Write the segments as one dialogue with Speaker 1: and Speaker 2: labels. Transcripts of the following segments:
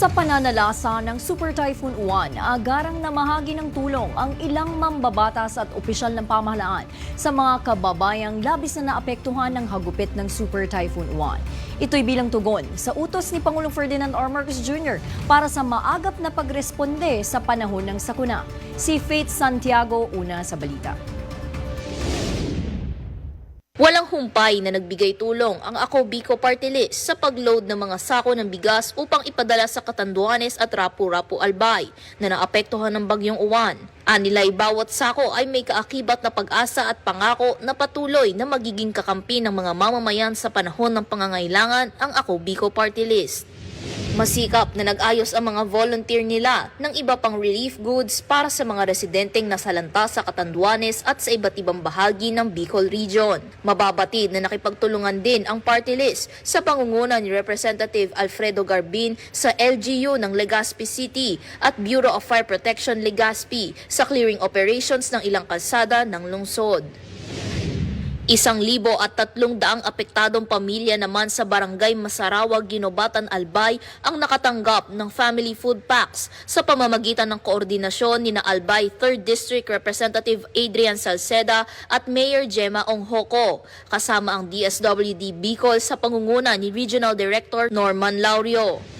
Speaker 1: Sa pananalasa ng Super Typhoon Uwan, agarang namahagi ng tulong ang ilang mambabatas at opisyal ng pamahalaan sa mga kababayang labis na naapektuhan ng hagupit ng Super Typhoon Uwan. Ito'y bilang tugon sa utos ni Pangulong Ferdinand R. Marcos Jr. para sa maagap na pagresponde sa panahon ng sakuna. Si Faith Santiago una sa balita.
Speaker 2: Walang humpay na nagbigay tulong ang Ako Bicol Party List sa pagload ng mga sako ng bigas upang ipadala sa Katanduanes at Rapu-Rapu Albay na naapektuhan ng bagyong uwan. Anilay bawat sako ay may kaakibat na pag-asa at pangako na patuloy na magiging kakampi ng mga mamamayan sa panahon ng pangangailangan ang Ako Bicol Party List. Masikap na nag-ayos ang mga volunteer nila ng iba pang relief goods para sa mga residenteng nasalanta sa Katanduanes at sa iba't ibang bahagi ng Bicol Region. Mababatid na nakipagtulungan din ang party list sa pangunguna ni Representative Alfredo Garbin sa LGU ng Legazpi City at Bureau of Fire Protection Legazpi sa clearing operations ng ilang kalsada ng lungsod. Isang libo at tatlong daang apektadong pamilya naman sa barangay Masarawag, Ginobatan, Albay ang nakatanggap ng family food packs sa pamamagitan ng koordinasyon ni na Albay 3rd District Representative Adrian Salceda at Mayor Gemma Onghoko kasama ang DSWD Bicol sa pangunguna ni Regional Director Norman Laurio.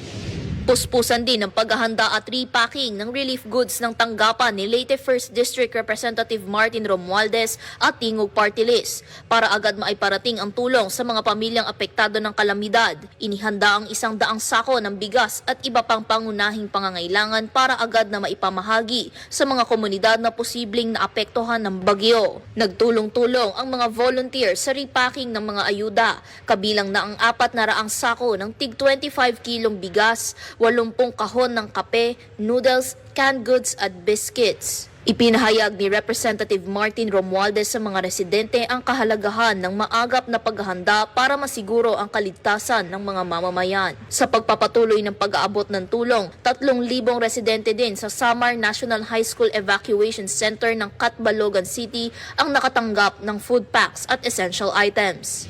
Speaker 2: Puspusan din ang paghahanda at repacking ng relief goods ng tanggapan ni Leyte 1st District Representative Martin Romualdez at Tingog Party List para agad maiparating ang tulong sa mga pamilyang apektado ng kalamidad. Inihanda ang isang daang sako ng bigas at iba pang pangunahing pangangailangan para agad na maipamahagi sa mga komunidad na posibleng naapektuhan ng bagyo. Nagtulong-tulong ang mga volunteer sa repacking ng mga ayuda, kabilang na ang apat na raang sako ng tig 25 kilong bigas, 80 kahon ng kape, noodles, canned goods at biscuits. Ipinahayag ni Representative Martin Romualdez sa mga residente ang kahalagahan ng maagap na paghahanda para masiguro ang kaligtasan ng mga mamamayan. Sa pagpapatuloy ng pag-aabot ng tulong, 3,000 residente din sa Samar National High School Evacuation Center ng Catbalogan City ang nakatanggap ng food packs at essential items.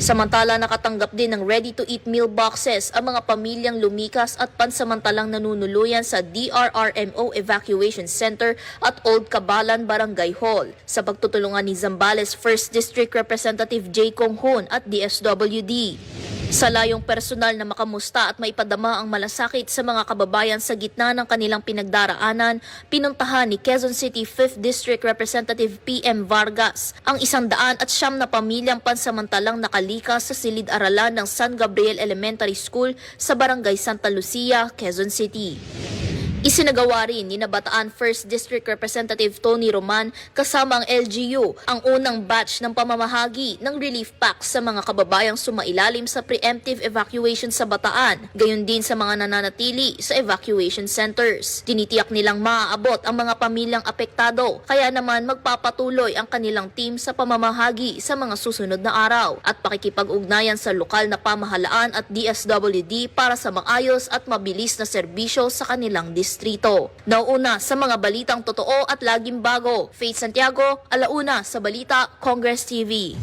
Speaker 2: Samantala nakatanggap din ng ready-to-eat meal boxes ang mga pamilyang lumikas at pansamantalang nanunuluyan sa DRRMO Evacuation Center at Old Cabalan Barangay Hall sa pagtutulungan ni Zambales 1st District Representative J. Kong Hoon at DSWD. Sa layong personal na makamusta at maipadama ang malasakit sa mga kababayan sa gitna ng kanilang pinagdaraanan, pinuntahan ni Quezon City 5th District Representative PM Vargas ang isang daan at siyam na pamilyang pansamantalang nakalikas sa silid-aralan ng San Gabriel Elementary School sa Barangay Santa Lucia, Quezon City. Isinagawa rin ni Nabataan 1st District Representative Tony Roman kasama ang LGU ang unang batch ng pamamahagi ng relief packs sa mga kababayang sumailalim sa preemptive evacuation sa Bataan, gayon din sa mga nananatili sa evacuation centers. Tinitiyak nilang maaabot ang mga pamilyang apektado, kaya naman magpapatuloy ang kanilang team sa pamamahagi sa mga susunod na araw at pakikipag-ugnayan sa lokal na pamahalaan at DSWD para sa maayos at mabilis na serbisyo sa kanilang distrito. Nauuna sa mga balitang totoo at laging bago, Faith Santiago, alauna sa Balita, Congress TV.